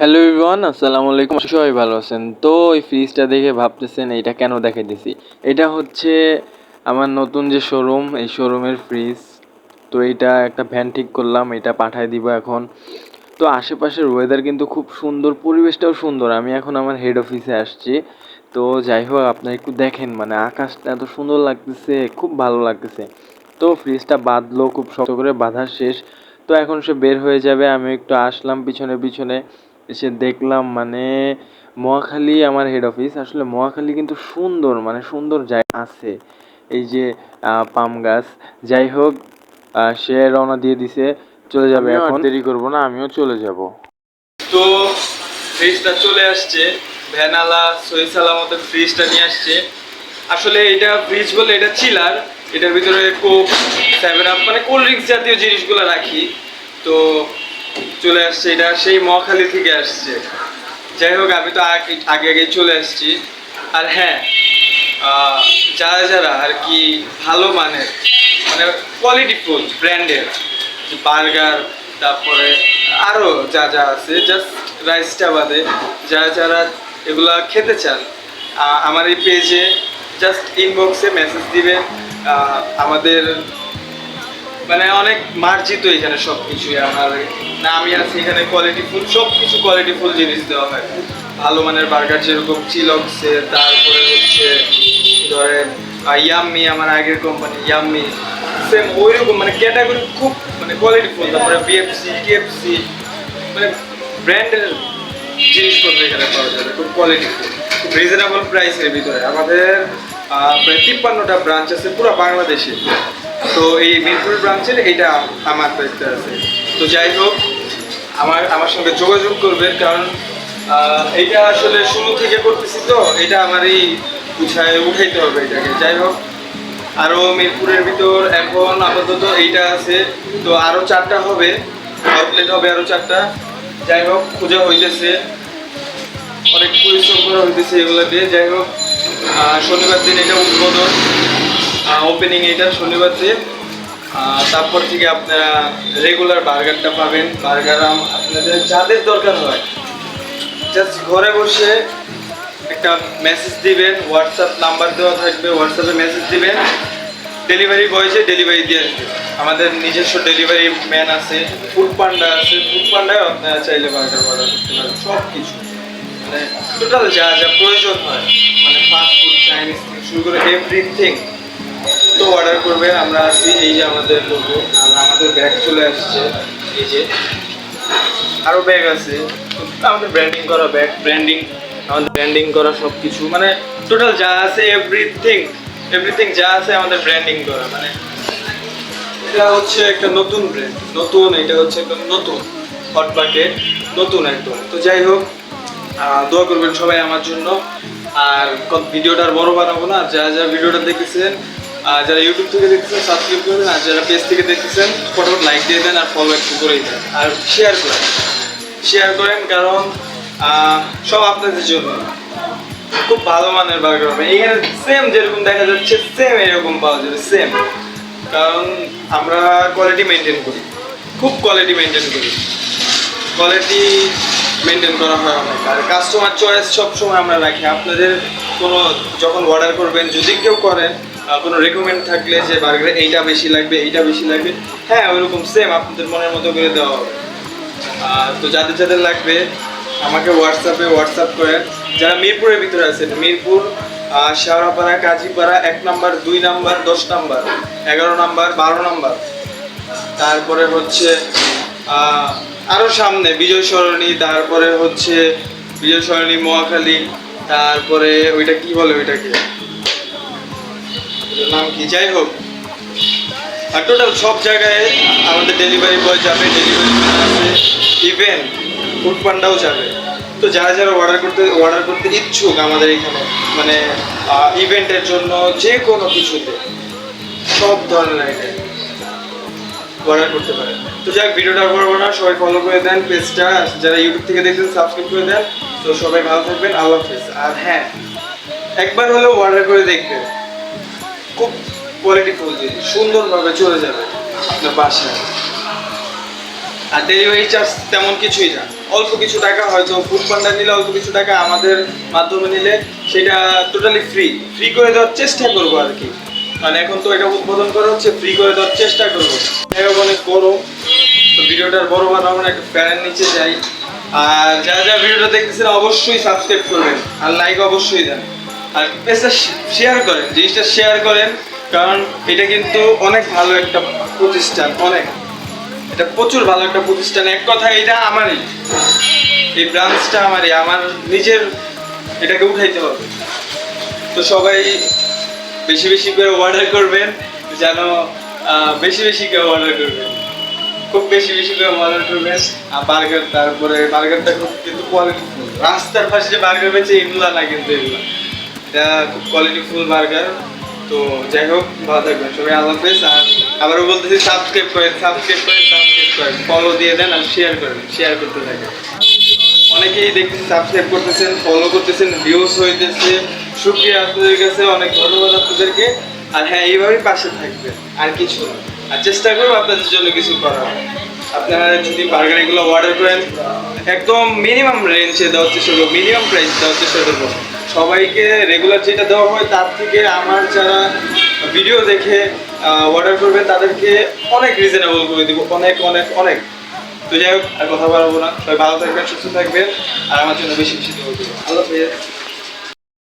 Hello Ivan আসসালামু আলাইকুম। সবাই ভালো আছেন। তো এই ফ্রিজটা দেখে ভাবতেছেন এটা কেন দেখাইতেছি? এটা হচ্ছে আমার নতুন যে শোরুম এই শোরুমের ফ্রিজ তো এটা একটা ভ্যান ঠিক করলাম, এটা পাঠাই দিব এখন। তো আশেপাশের ওয়েদার কিন্তু খুব সুন্দর, পরিবেশটাও সুন্দর। আমি এখন আমার হেড অফিসে আসছি। তো যাই হোক, আপনারা একটু দেখেন মানে আকাশটা এত সুন্দর লাগতেছে, খুব ভালো লাগতেছে। তো ফ্রিজটা বাঁধলো, খুব শক্ত করে বাঁধা শেষ। তো এখন সে বের হয়ে যাবে আমি একটু আসলাম পিছনে পিছনে। এসে দেখলাম মানে মহাখালী আমার হেড অফিস আসলে মহাখালী কিন্তু সুন্দর মানে সুন্দর জায়গা আছে। এই যে আহ, পাম গাছ যাই হোক সে রওনা দিয়ে দিছে চলে যাবে এখন। দেরি করব না আমিও চলে যাব। তো ফ্রিজটা চলে আসছে ভ্যানালা সহি সালামতের ফ্রিজটা নিয়ে আসছে। আসলে এটা ফ্রিজ বলে এটা চিলার এটার ভিতরে কোক সেভেন আপ মানে কোল্ড ড্রিঙ্কস জাতীয় জিনিসগুলো রাখি। তো চলে আসছে, এটা সেই মহাখালী থেকে আসছে। যাই হোক, আমি তো আগে আগে চলে আসছি। আর হ্যাঁ যারা যারা আর কি ভালো মানের মানে কোয়ালিটি ফুল ব্র্যান্ডের বার্গার, তারপরে আরও যা যা আছে জাস্ট রাইসটা বাদে, যারা যারা এগুলা খেতে চান আমার এই পেজে জাস্ট ইনবক্সে মেসেজ দিবেন আমাদের মানে অনেক মার্জিত এখানে সব কিছুই আমার নামই আছে এখানে কোয়ালিটি ফুল সব কিছু কোয়ালিটি ফুল জিনিস দেওয়া হয়। ভালো মানের বার্গার যেরকম চিলক্সের তারপরে হচ্ছে ধরেন ইয়াম্মি আমার আগের কোম্পানি ইয়াম্মি সেম ওই রকম মানে ক্যাটাগরি খুব মানে কোয়ালিটি ফুল, তারপরে বিএফসি কেএফসি মানে ব্র্যান্ডের জিনিসপত্র এখানে পাওয়া যাবে খুব কোয়ালিটি ফুল। খুব রিজনেবল প্রাইসের ভিতরে। আমাদের প্রায় তিপ্পান্নটা ব্রাঞ্চ আছে পুরো বাংলাদেশে। তো এই মিরপুর ব্রাঞ্চের এইটা আমার দায়িত্ব আছে। তো যাই হোক, আমার আমার সঙ্গে যোগাযোগ করবেন কারণ এইটা আসলে শুরু থেকে করতেছি তো, এটা আমার এই গুছায় উঠাইতে হবে এটাকে। যাই হোক আরও মিরপুরের ভিতর এখন আপাতত এইটা আছে। তো আরও চারটা হবে আউটলেট হবে আরও চারটা। যাই হোক খোঁজা হইতেছে। অনেক পরিশ্রম করা হইতেছে এগুলো দিয়ে যাই হোক শনিবার দিন এটা উদ্বোধন। ওপেনিং এটা শনিবার দিন। তারপর থেকে আপনারা রেগুলার বার্গারটা পাবেন। বার্গার আপনাদের যাদের দরকার হয় জাস্ট ঘরে বসে একটা মেসেজ দিবেন হোয়াটসঅ্যাপ নাম্বার দেওয়া থাকবে হোয়াটসঅ্যাপে মেসেজ দিবেন। ডেলিভারি বয়সে ডেলিভারি দিয়ে আসবে। আমাদের নিজস্ব ডেলিভারি ম্যান আছে ফুড পান্ডা আছে। ফুড পান্ডায় আপনারা চাইলে বার্গার অর্ডার করতে পারেন সব কিছু মানে টোটাল যা যা প্রয়োজন হয় মানে ফাস্ট ফুড চাইনিজ থেকে শুরু করে এভরিথিং তো অর্ডার করবেন আমরা আছি এই যে আমাদের লোগো আর আমাদের ব্যাগ চলে আসছে, এই যে। আরও ব্যাগ আছে, আমাদের ব্র্যান্ডিং করা ব্যাগ ব্র্যান্ডিং আমাদের ব্র্যান্ডিং করা সব কিছু মানে টোটাল যা আছে এভরিথিং এভরিথিং যা আছে আমাদের ব্র্যান্ডিং করা মানে এটা হচ্ছে একটা নতুন ব্র্যান্ড নতুন, এটা হচ্ছে একদম নতুন হট বাকেট নতুন একদম। তো যাই হোক দোয়া করবেন সবাই আমার জন্য। আর ভিডিওটা আর বড় বানাবো না যারা যারা ভিডিওটা দেখেছেন আর যারা ইউটিউব থেকে দেখতেছেন সাবস্ক্রাইব করবেন আর যারা পেজ থেকে দেখতেছেন, ফটোফট লাইক দিয়ে দেন আর ফলো একটু করেই দেন। আর শেয়ার করেন। শেয়ার করেন কারণ সব আপনাদের জন্য। খুব ভালো মানের বার্গার হবে। এখানে সেম যেরকম দেখা যাচ্ছে সেম এরকম পাওয়া যাবে সেম কারণ আমরা কোয়ালিটি মেনটেন করি। খুব কোয়ালিটি মেনটেন করি। কোয়ালিটি মেনটেন করা হয় অনেক। আর কাস্টমার চয়েস সবসময় আমরা রাখি। আপনাদের কোনো যখন অর্ডার করবেন, যদি কেউ করেন কোনো রেকমেন্ড থাকলে যে বার্গারে এইটা বেশি লাগবে, এইটা বেশি লাগবে হ্যাঁ ওইরকম সেম আপনাদের মনের মতো করে দেওয়া হবে। আর তো যাদের যাদের লাগবে, আমাকে হোয়াটসঅ্যাপে হোয়াটসঅ্যাপ করেন। যারা মিরপুরের ভিতরে আছেন, মিরপুর শেওড়াপাড়া কাজীপাড়া, এক নাম্বার, দুই নাম্বার, দশ নাম্বার, এগারো নাম্বার, বারো নাম্বার। তারপরে হচ্ছে আহ, আরও সামনে বিজয় সরণি তারপরে হচ্ছে বিজয় সরণি মহাখালী তারপরে ওইটা কি বলে ওইটাকে? নাম কি? যাই হোক। আর টোটাল সব জায়গায় আমাদের ডেলিভারি বয় যাবে ডেলিভারি আছে ইভেন ফুড পান্ডাও যাবে। তো যারা যারা অর্ডার করতে অর্ডার করতে ইচ্ছুক আমাদের এখানে মানে ইভেন্টের জন্য যে কোনো কিছুতে সব ধরনের আইটেম অর্ডার করতে পারেন তো যাক, ভিডিওটা বলব না, সবাই ফলো করে দেন পেজটা যারা ইউটিউব থেকে দেখছেন সাবস্ক্রাইব করে দেন। তো সবাই ভালো থাকবেন, আল্লাহ হাফেজ। আর হ্যাঁ একবার হলেও অর্ডার করে দেখবেন। খুব কোয়ালিটি ফুল জিনিস, সুন্দরভাবে চলে যাবে আপনার বাসায়। আর ডেলিভারি চার্জ তেমন কিছুই না। অল্প কিছু টাকা হয়তো ফুড পান্ডা নিলে অল্প কিছু টাকা আমাদের মাধ্যমে নিলে সেটা টোটালি ফ্রি ফ্রি করে দেওয়ার চেষ্টা করব আর কি। মানে এখন তো এটা উদ্বোধন করা হচ্ছে ফ্রি করে দেওয়ার চেষ্টা করব। অনেক গরম তো ভিডিওটার বড় বানাবো না একটু ফ্যানের নিচে যাই। আর যারা যারা ভিডিওটা দেখতেছেন, অবশ্যই সাবস্ক্রাইব করবেন। আর লাইক অবশ্যই দেন। আর পেজটা শেয়ার করেন, জিনিসটা শেয়ার করেন, কারণ এটা কিন্তু অনেক ভালো একটা প্রতিষ্ঠান, অনেক। এটা প্রচুর ভালো একটা প্রতিষ্ঠান। এক কথা, এটা আমারই। এই ব্রাঞ্চটা আমারই। আমার নিজের এটাকে উঠাইতে হবে। তো সবাই বেশি বেশি করে অর্ডার করবেন, যেন বেশি বেশি করে অর্ডার করবেন। খুব বেশি বেশি করে অর্ডার করবেন। আর বার্গার তারপরে বার্গারটা খুব কিন্তু কোয়ালিটি রাস্তার পাশে যে বার্গার বেছে এগুলো না কিন্তু এগুলো। এটা খুব কোয়ালিটি ফুল বার্গার তো যাই হোক, ভালো থাকবেন সবাই, আল্লাহ আর আবারও বলতেছি সাবস্ক্রাইব করেন সাবস্ক্রাইব করেন সাবস্ক্রাইব করেন। ফলো দিয়ে দেন আর শেয়ার করেন শেয়ার করতে থাকেন। অনেকেই দেখতেছি সাবস্ক্রাইব করতেছেন ফলো করতেছেন ভিউজ হইতেছে শুক্রিয়া আপনাদের কাছে, অনেক ধন্যবাদ আপনাদেরকে। আর হ্যাঁ এইভাবেই পাশে থাকবেন, আর কিছু আর চেষ্টা করব আপনাদের জন্য কিছু করার। আপনারা যদি বার্গার এগুলো অর্ডার করেন, একদম মিনিমাম রেঞ্জে দেওয়ার চেষ্টা করব মিনিমাম প্রাইস দেওয়ার চেষ্টা করব। সবাইকে রেগুলার যেটা দেওয়া হয়, তার থেকে আমার যারা ভিডিও দেখে অর্ডার করবে, তাদেরকে অনেক রিজনেবল করে দিব, অনেক অনেক অনেক। তো যাই হোক, আর কথা বলব না। সবাই ভালো থাকবেন, সুস্থ থাকবেন, আর আমার জন্য বেশি বেশি দোয়া করবেন আল্লাহ